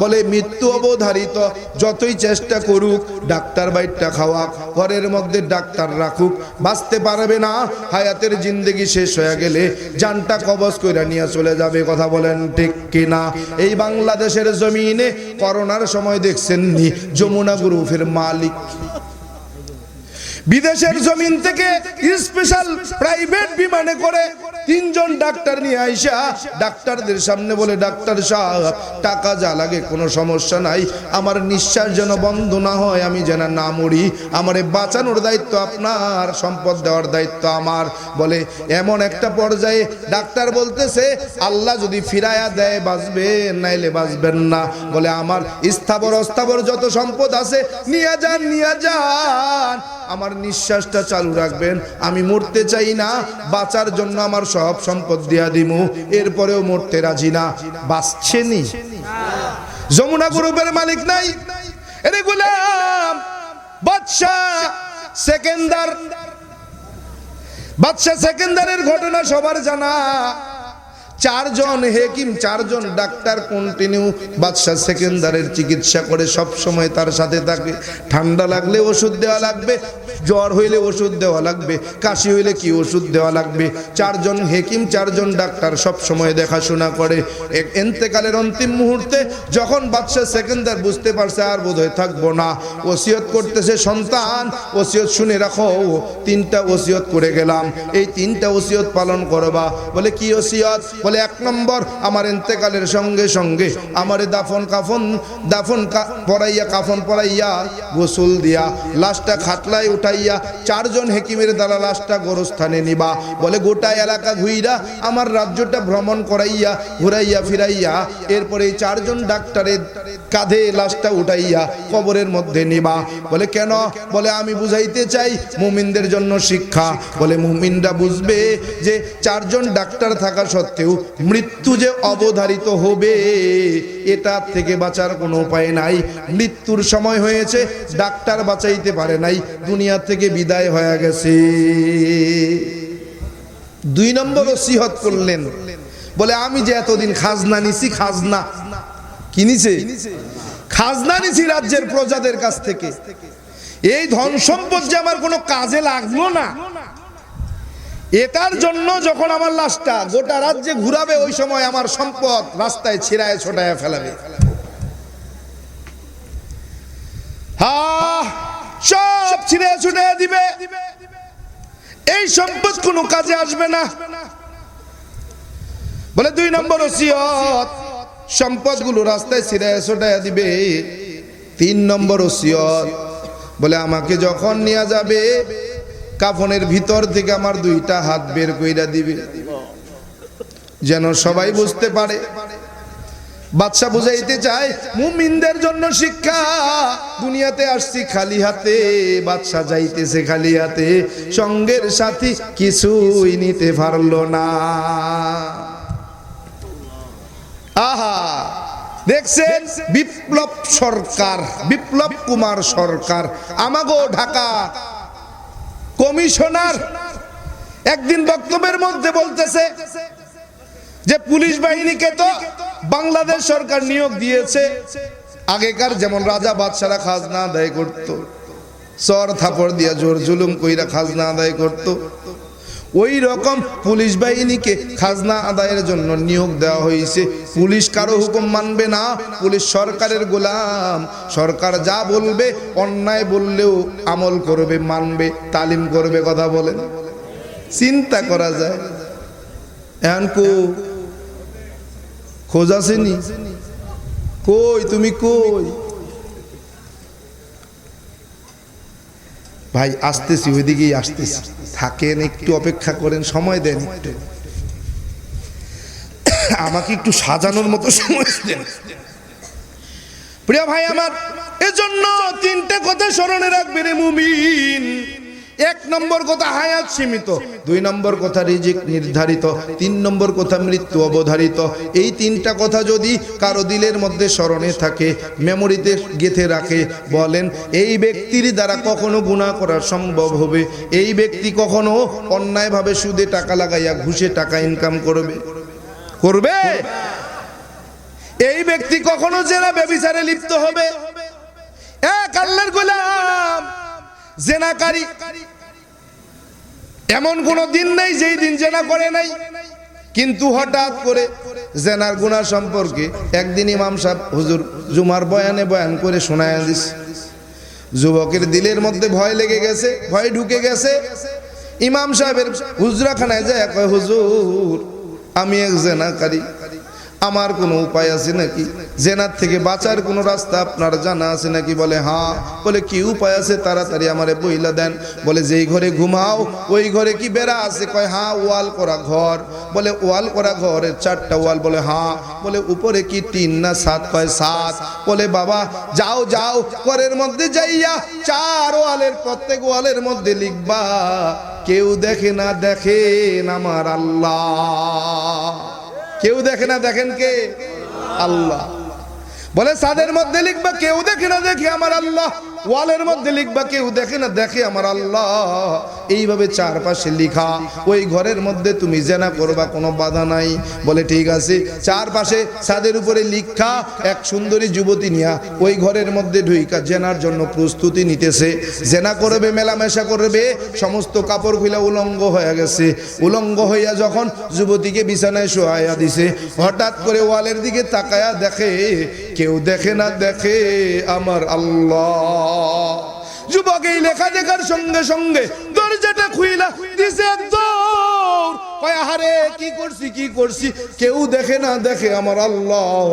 বলে, মৃত্যু অবধারিত। যতই চেষ্টা করুক, ডাক্তার বাইটটা খাওয়া, ঘরের মধ্যে ডাক্তার রাখুক, বাঁচতে পারবে না। হায়াতের জিন্দগি শেষ হয়ে গেলে জানটা কবজ কইরা নিয়ে চলে যাবে। কথা বলেন ঠিক কিনা? এই বাংলাদেশের জমিনে করোনার সময় দেখছেন নি যমুনা গ্রুপের মালিক। বিদেশের জমিন থেকে স্পেশাল প্রাইভেট বিমানে করে তিনজন ডাক্তার নিয়ে আইসা ডাক্তারদের সামনে বলে, ডাক্তার সাহেব, টাকা যা লাগে কোনো সমস্যা নাই। আমার নিঃশ্বাস যেন বন্ধ না হয়, আমি যেন না মরি। আমারে বাঁচানোর দায়িত্ব আপনার, সম্পদ দেওয়ার দায়িত্ব আমার। বলে এমন একটা পর্যায়ে ডাক্তার বলতেছে, আল্লাহ যদি ফিরায়া দেয় বাঁচবে নাইলে বাঁচবেন না। বলে, আমার স্থাবর অস্থাবর যত সম্পদ আছে, নিয়ে যান নিয়ে যান। আমার নিঃশ্বাসটা চালু রাখবেন। আমি মরতে চাই না, বাঁচার জন্য আমার সব সম্পদ দিয়া দিমু। এরপরেও মরতে রাজি না। বাঁচছেনি যমুনা গ্রুপের মালিক নাই। এরে গুলাম, বাদশাহ, সেকেন্দার। সেকেন্দারের ঘটনা সবার জানা। চারজন হেকিম, চারজন ডাক্তার কন্টিনিউ বাদশাহ সেকেন্দারের চিকিৎসা করে সব সময় তার সাথে থাকে। ঠান্ডা লাগলে ওষুধ দেওয়া লাগবে, জ্বর হইলে ওষুধ দেওয়া লাগবে, কাশি হইলে কি ওষুধ দেওয়া লাগবে? চারজন হেকিম, চারজন ডাক্তার সব সময় দেখাশোনা করে। এক এন্তেকালের অন্তিম মুহূর্তে যখন বাদশাহ সেকেন্দার বুঝতে পারছে আর বোধহয় থাকব না, ওসিয়ত করতেছে, সন্তান, ওসিয়ত শুনে রাখো, তিনটা ওসিয়ত করে গেলাম। এই তিনটা ওসিয়ত পালন করবা। বলে, কি ওসিয়ত? বলে, এক নম্বর, আমার ইন্তেকালের সঙ্গে সঙ্গে আমারে দাফন কাফন, দাফন পরাইয়া, কাফন পড়াইয়া গোসল দিয়া, লাশটা খাটলায় উঠাইয়া, চারজন হেকিমের দ্বারা লাশটা গোরস্থানে নিবা। বলে, গোটা এলাকা ঘুইরা আমার রাজ্যটা ভ্রমণ করাইয়া, ঘুরাইয়া ফিরাইয়া, এরপরে চারজন ডাক্তারের কাঁধে লাশটা উঠাইয়া কবরের মধ্যে নিবা। বলে, কেন? বলে, আমি বুঝাইতে চাই মুমিনদের জন্য শিক্ষা। বলে, মুমিনরা বুঝবে যে চারজন ডাক্তার থাকা সত্ত্বেও মৃত্যু যে অবধারিত হবে এটা থেকে বাঁচার কোনো উপায় নাই। মৃত্যুর সময় হয়েছে, ডাক্তার বাঁচাইতে পারে নাই, দুনিয়া থেকে বিদায় হয়ে গেছে। দুই নম্বর ওসিহত করলেন, বলে, আমি যে এতদিন খাজনা নিছি, খাজনা। কিনিছে খাজনা নিছি রাজ্যের প্রজাদের কাছ থেকে। এই ধন সম্পদ যে আমার কোনো কাজে লাগল না এটার জন্য যখন আমার লাশটা গোটা রাজ্যে ঘুরাবে, ওই সময় আমার সম্পদ রাস্তায় ছিড়ায়, ছোটায় ফেলাবে। সব ছিঁড়ে ছুটে দিবে। এই সম্পদ কোনো কাজে আসবে না। বলে দুই নম্বর ওসিয়ত, সম্পদগুলো রাস্তায় ছিঁড়ে ছোটায় দিবে। তিন নম্বর ওসিয়ত, বলে আমাকে যখন নিয়ে যাবে কাফনের ভিতর থেকে আমার দুইটা হাত বের কইরা দিবে। যেন সবাই বুঝতে পারে। বাদশা বুঝাইতে চায়, মুমিনদের জন্য শিক্ষা। দুনিয়াতে আসছি খালি হাতে বাদশা যাইতেছে খালি হাতে। সঙ্গের সাথী কিছুই নিতে পারল না। আহা, দেখছেন? বিপ্লব সরকার, বিপ্লব কুমার সরকার। আমাগো ঢাকা। কমিশনার একদিন বক্তব্যের মধ্যে বলতেছে যে পুলিশ বাহিনীকে তো বাংলাদেশ সরকার নিয়োগ দিয়েছে। আগেকার যেমন রাজা বাদশারা খাজনা আদায় করত, চর থাপড় দিয়া জোর জুলুম কইরা খাজনা আদায় করত। ওই রকম পুলিশ বাহিনীকে খাজনা আদায়ের জন্য নিয়োগ দেওয়া হয়েছে। পুলিশ কারও হুকুম মানবে না। পুলিশ সরকারের গোলাম। সরকার যা বলবে, অন্যায় বললেও আমল করবে, মানবে, তালিম করবে কথা বলেন। চিন্তা করা যায়। এখন কো? খোঁজ আসেনি? কই, তুমি কই? ভাই, আসতেছি, ওইদিকেই আসতেছি। থাকেন, একটু অপেক্ষা করেন, সময় দেন একটু। আমাকে একটু সাজানোর মতো সময় দেন। প্রিয় ভাই আমার, এজন্য তিনটে কথা স্মরণে রাখবেন মুমিন। এক নম্বর কথা হায়াত সীমিত, দুই নম্বর কথা রিজিক নির্ধারিত, তিন নম্বর কথা মৃত্যু অবধারিত। এই তিনটা কথা যদি কারও দিলের মধ্যে স্মরণে থাকে, মেমোরিতে গেথে রাখে, বলেন, এই ব্যক্তির দ্বারা কখনো গুণা করা সম্ভব হবে। এই ব্যক্তি কখনো অন্যায়ভাবে সুদে টাকা লাগাইয়া ঘুষে টাকা ইনকাম করবে। করবে? এই ব্যক্তি কখনো জেনা বেবিচারে লিপ্ত হবে। এক আল্লাহর গোলাম। জেনাকারী। এমন কোন দিন নেই যেই দিন জেনা করে নাই। কিন্তু হঠাৎ করে জেনার গুণা সম্পর্কে একদিন ইমাম সাহেব হুজুর জুমার বয়ানে বয়ান করে শোনায় দিস। যুবকের দিলের মধ্যে ভয় লেগে গেছে, ভয় ঢুকে গেছে। ইমাম সাহেবের হুজরাখানায় যায় কয়, হুজুর, আমি এক জেনাকারী। আমার কোনো উপায় আছে নাকি? জেনার থেকে বাঁচার কোনো রাস্তা আপনার জানা আছে নাকি? বলে হ্যাঁ বলে, কি উপায় আছে? তাড়াতাড়ি আমারে বইলা দেন। বলে, যেই ঘরে ঘুমাও, ওই ঘরে কি বেড়া আছে? কয় হ্যাঁ ওয়াল করা ঘর। বলে, ওয়াল করা ঘরের চারটা ওয়াল। বলে হ্যাঁ বলে, উপরে কি তিন না সাত? কয়, সাত। বলে, বাবা, যাও যাও, ঘরের মধ্যে যাইয়া চার ওয়ালের প্রত্যেক ওয়ালের মধ্যে লিখবা। কেউ দেখে না দেখেন আমার আল্লাহ। কেউ দেখে না, দেখেন কে? আল্লাহ। বলে, সাদের মধ্যে লিখবা, কেউ দেখে না দেখে আমার আল্লাহ। ওয়ালের মধ্যে লিখবা, কেউ দেখে না, দেখে আমার আল্লাহ। এইভাবে চারপাশে লিখা, ওই ঘরের মধ্যে তুমি জেনা করবা, কোনো বাধা নাই। বলে, ঠিক আছে। চারপাশে ছাদের উপরে লিখা, এক সুন্দরী যুবতী নিয়া ওই ঘরের মধ্যে ঢুইকা জেনার জন্য প্রস্তুতি নিতেছে। জেনা করবে, মেলামেশা করবে, সমস্ত কাপড় খুলে উলঙ্গ হয়ে গেছে। উলঙ্গ হইয়া যখন যুবতীকে বিছানায় শোয়াইয়া দিছে, হঠাৎ করে ওয়ালের দিকে তাকায়া দেখে কেউ দেখে না দেখে আমার আল্লাহ। যুবক এই লেখা দেখার সঙ্গে সঙ্গে দরজাটা খুইলা দিছে কয়, আহারে, কি করছি কি করছি? কেউ দেখে না দেখে আমার আল্লাহ।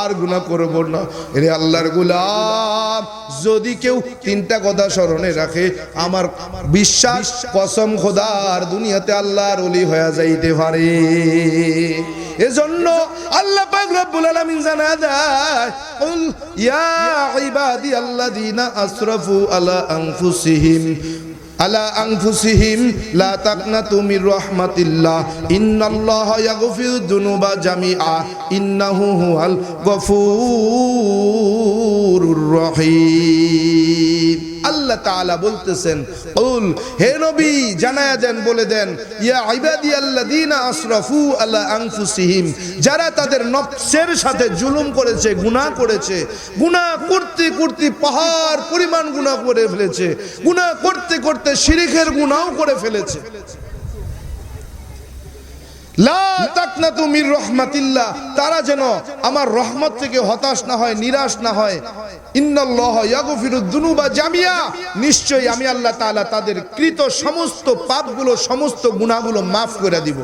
আর গুনাহ করব না। রে আল্লাহর গুলাম, যদি কেউ তিনটা কথা স্মরণে রাখে, আমার বিশ্বাস, কসম খোদার দুনিয়াতে আল্লাহর ওলি হয়ে যাইতে পারে। এজন্য আল্লাহ পাক রব্বুল আলামিন জানা দেয় কুল ইয়া ইবাদি আল্লাযিনা আসরাফু আলা আনফুসিহিম আলা আনফুসিহিম লা তাকনাতু মির রাহমাতিল্লাহ, ইন্নাল্লাহা ইয়াগফিরু যুনুবা জামিআ, ইন্নাহু হুয়াল গফুরুর রহিম। আল্লাহ তাআলা বলতেছেন, কুল, হে নবী, জানায়া দেন বলে দেন, ইয়া ইবাদি আল্লাযিনা আসরাফু আলা আনফুসিহিম, যারা তাদের নফসের সাথে জুলুম করেছে, গুনাহ করেছে, গুনাহ করতে করতে পাহাড় পরিমাণ গুনাহ করে ফেলেছে, গুনাহ করতে করতে শিরিকের গুনাহও করে ফেলেছে। তারা যেন আমার রহমত থেকে হতাশ না হয়, নিরাশ না হয়। জামিয়া। নিশ্চয়ই আমি আল্লাহ তাআলা তাদের কৃত সমস্ত পাপগুলো, সমস্ত গুনাহগুলো মাফ করে দিব।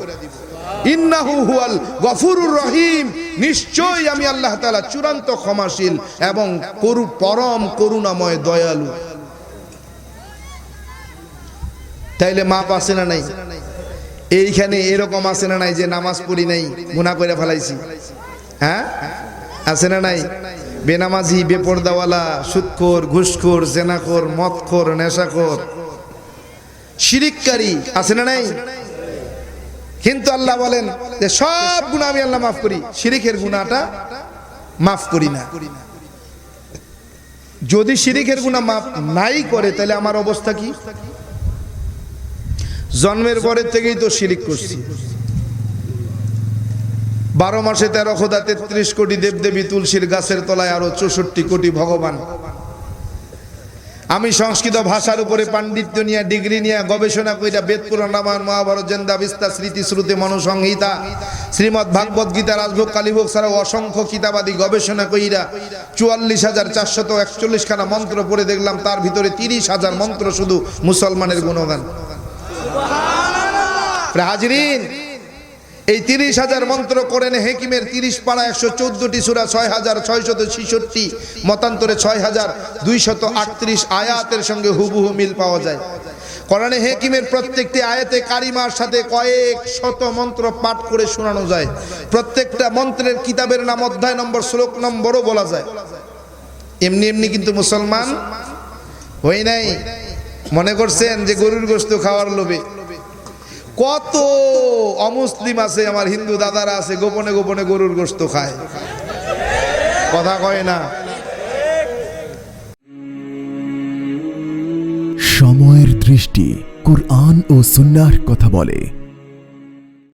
তাইলে মাপ আছে না নাই? এইখানে এরকম আছে না নাই যে নামাজ পড়ি নাই, গুনাহ করে ফেলাইছি? হ্যাঁ? আছে না নাই? বেনামাজি, বেপরদাওয়ালা সুদখোর ঘুষখোর, জেনাখোর, মদখোর, নেশাখোর। শিরিককারী, আছে না নাই? কিন্তু আল্লাহ বলেন যে সব গুণা আমি আল্লাহ মাফ করি, শিরিকের গুণাটা মাফ করি না। যদি শিরিকের গুণা মাফ নাই করে, তাহলে আমার অবস্থা কি? জন্মের পরের থেকেই তো শিরিক করছি। বারো মাসে তেরো খোদা তেত্রিশ কোটি দেবদেবী তুলসীর গাছের তলায় আরও চৌষট্টি কোটি ভগবান। আমি সংস্কৃত ভাষার উপরে পাণ্ডিত্য নিয়ে, ডিগ্রি নিয়ে গবেষণা কইরা বেদ পুরাণ রামায়ণ, মহাভারত, জেন্দা বিস্তার স্মৃতি, শ্রুতি, মনুসংহিতা শ্রীমৎ ভাগবত গীতা, রাজভোগ, কালীভোগ ছাড়াও অসংখ্য কিতাবাদি গবেষণা কইরা চুয়াল্লিশ হাজার চারশত একচল্লিশ খানা মন্ত্র পড়ে দেখলাম, তার ভিতরে তিরিশ হাজার মন্ত্র শুধু মুসলমানের গুণগান। হাজরিন, এই তিরিশ হাজার মন্ত্র করেন হেকিমের তিরিশ পাড়া একশো চোদ্দটি সুরা ছয় হাজার ছয়শত ছিষট্টি, মতান্তরে ছয় হাজার দুইশত আটত্রিশ আয়াতের সঙ্গে হুবহু মিল পাওয়া যায়। কোরআনে হেকিমের প্রত্যেকটি আয়াতে কারিমার সাথে কয়েক শত মন্ত্র পাঠ করে শোনানো যায়। প্রত্যেকটা মন্ত্রের কিতাবের নাম, অধ্যায় নম্বর, শ্লোক নম্বরও বলা যায়। এমনি এমনি কিন্তু মুসলমান হই নাই। মনে করছেন যে গরুর গোস্ত খাওয়ার লোভে? কত অমুসলিম আছে, আমার হিন্দু দাদারা আছে, গোপনে গোপনে গরুর গোস্ত খায়। কথা কয় না। সময়ের দৃষ্টি কুরআন ও সুন্নার কথা বলে।